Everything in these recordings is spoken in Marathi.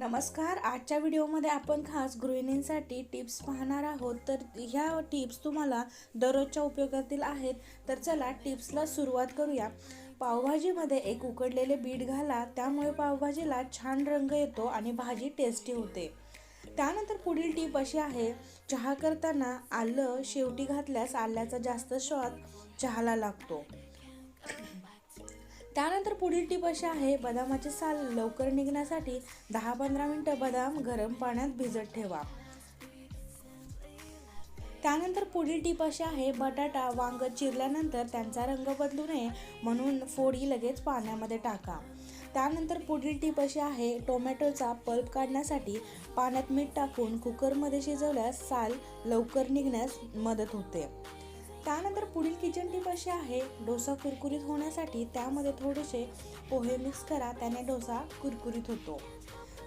नमस्कार आजच्या व्हिडिओमध्ये आपण खास गृहिणींसाठी टिप्स पाहणार आहोत. तर ह्या टिप्स तुम्हाला दररोजच्या उपयोगातील आहेत. तर चला टिप्सला सुरुवात करूया. पावभाजीमध्ये एक उकडलेले बीट घाला. त्यामुळे पावभाजीला छान रंग येतो आणि भाजी टेस्टी होते. त्यानंतर पुढील टीप अशी आहे चहा करताना आलं शेवटी घातल्यास आल्याचा जास्त स्वाद चहाला लागतो. त्यानंतर पुढील टीप अशी आहे बदामाचे साल लवकर निघण्यासाठी दहा पंधरा मिनटं बदाम गरम पाण्यात भिजत ठेवा. त्यानंतर पुढील टीप अशी आहे बटाटा वांग चिरल्यानंतर त्यांचा रंग बदलू नये म्हणून फोडी लगेच पाण्यामध्ये टाका. त्यानंतर पुढील टीप अशी आहे टोमॅटोचा पल्प काढण्यासाठी पाण्यात मीठ टाकून कुकरमध्ये शिजवल्यास साल लवकर निघण्यास मदत होते. त्यानंतर पुढील किचन टीप अशी आहे डोसा कुरकुरीत होण्यासाठी त्यामध्ये थोडेसे पोहे मिक्स करा त्याने डोसा कुरकुरीत होतो.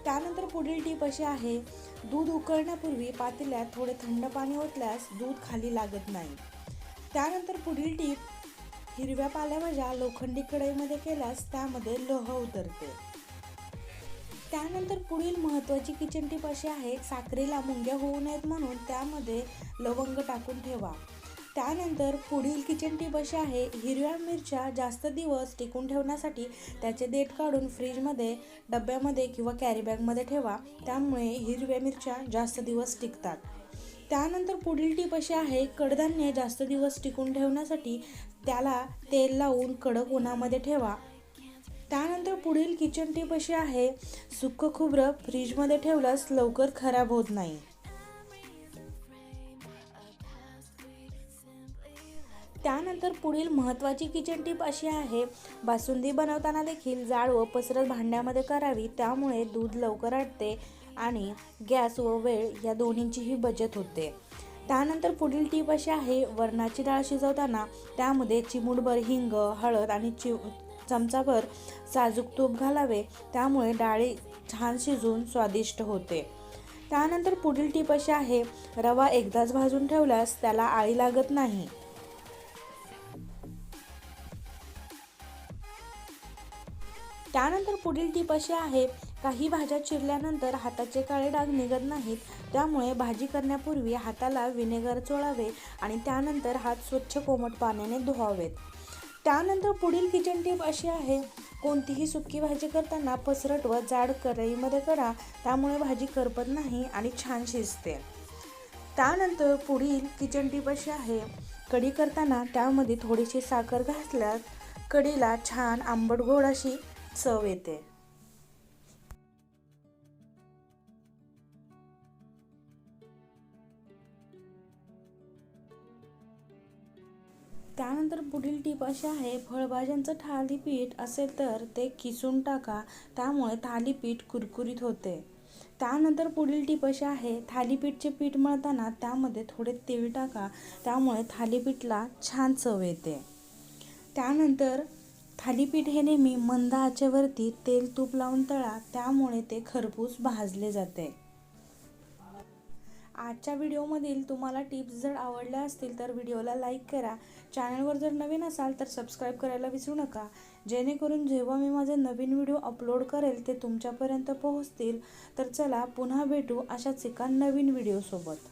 त्यानंतर पुढील टीप अशी आहे दूध उकळण्यापूर्वी पातेल्यात थोडे थंड पाणी ओतल्यास दूध खाली लागत नाही. त्यानंतर पुढील टीप हिरव्या पालेभाज्या लोखंडी कढईमध्ये केल्यास त्यामध्ये लोह उतरते. त्यानंतर पुढील महत्त्वाची किचन टीप अशी आहे साखरेला मुंग्या होऊ नयेत म्हणून त्यामध्ये लवंग टाकून ठेवा. त्यानंतर पुढील किचन टीप अशी आहे हिरव्या मिरच्या जास्त दिवस टिकून ठेवण्यासाठी त्याचे देठ काढून फ्रीजमध्ये डब्यामध्ये किंवा कॅरीबॅगमध्ये ठेवा. त्यामुळे हिरव्या मिरच्या जास्त दिवस टिकतात. त्यानंतर पुढील टीप अशी आहे कडधान्य जास्त दिवस टिकून ठेवण्यासाठी त्याला तेल लावून कडक उन्हामध्ये ठेवा. त्यानंतर पुढील किचन टीप अशी आहे सुक्क खोबरं फ्रीजमध्ये ठेवल्यास लवकर खराब होत नाही. त्यानंतर पुढील महत्त्वाची किचन टीप अशी आहे बासुंदी बनवताना देखील जाड व पसरत भांड्यामध्ये करावी त्यामुळे दूध लवकर आटते आणि गॅस व वेळ या दोन्हींचीही बचत होते. त्यानंतर पुढील टीप अशी आहे वरणाची डाळ शिजवताना त्यामध्ये चिमूटभर हिंग हळद आणि चि चमचाभर साजूक तूप घालावे त्यामुळे डाळी छान शिजून स्वादिष्ट होते. त्यानंतर पुढील टीप अशी आहे रवा एकदाच भाजून ठेवल्यास त्याला आळी लागत नाही. त्यानंतर पुढील टीप अशी आहे काही भाज्या चिरल्यानंतर हाताचे काळे डाग निघत नाहीत त्यामुळे भाजी करण्यापूर्वी हाताला विनेगर चोळावे आणि त्यानंतर हात स्वच्छ कोमट पाण्याने धुवावेत. त्यानंतर पुढील किचन टीप अशी आहे कोणतीही सुकी भाजी करताना पसरट व जाड कढईमध्ये करा त्यामुळे भाजी करपत नाही आणि छान शिजते. त्यानंतर पुढील किचन टीप अशी आहे कढी करताना त्यामध्ये थोडीशी साखर घासल्यास कढीला छान आंबट गोड अशी चव येते. त्यानंतर पुढील टीप अशी आहे फळभाज्यांचं थालीपीठ असेल तर ते किसून टाका त्यामुळे थालीपीठ कुरकुरीत होते. त्यानंतर पुढील टीप अशी आहे थालीपीठचे पीठ मळताना त्यामध्ये थोडे तेल टाका त्यामुळे थालीपीठला छान चव येते. त्यानंतर थालीपीठ हे नेहमी मंद आचेवरती तेल तूप लावून तळा त्यामुळे ते खरपूस भाजले जाते. आजच्या व्हिडिओमधील तुम्हाला टिप्स जर आवडल्या असतील तर व्हिडिओला लाईक करा. चॅनलवर जर नवीन असाल तर सबस्क्राईब करायला विसरू नका. जेणेकरून जेव्हा मी माझे नवीन व्हिडिओ अपलोड करेल ते तुमच्यापर्यंत पोहोचतील. तर चला पुन्हा भेटू अशाच एका नवीन व्हिडिओसोबत.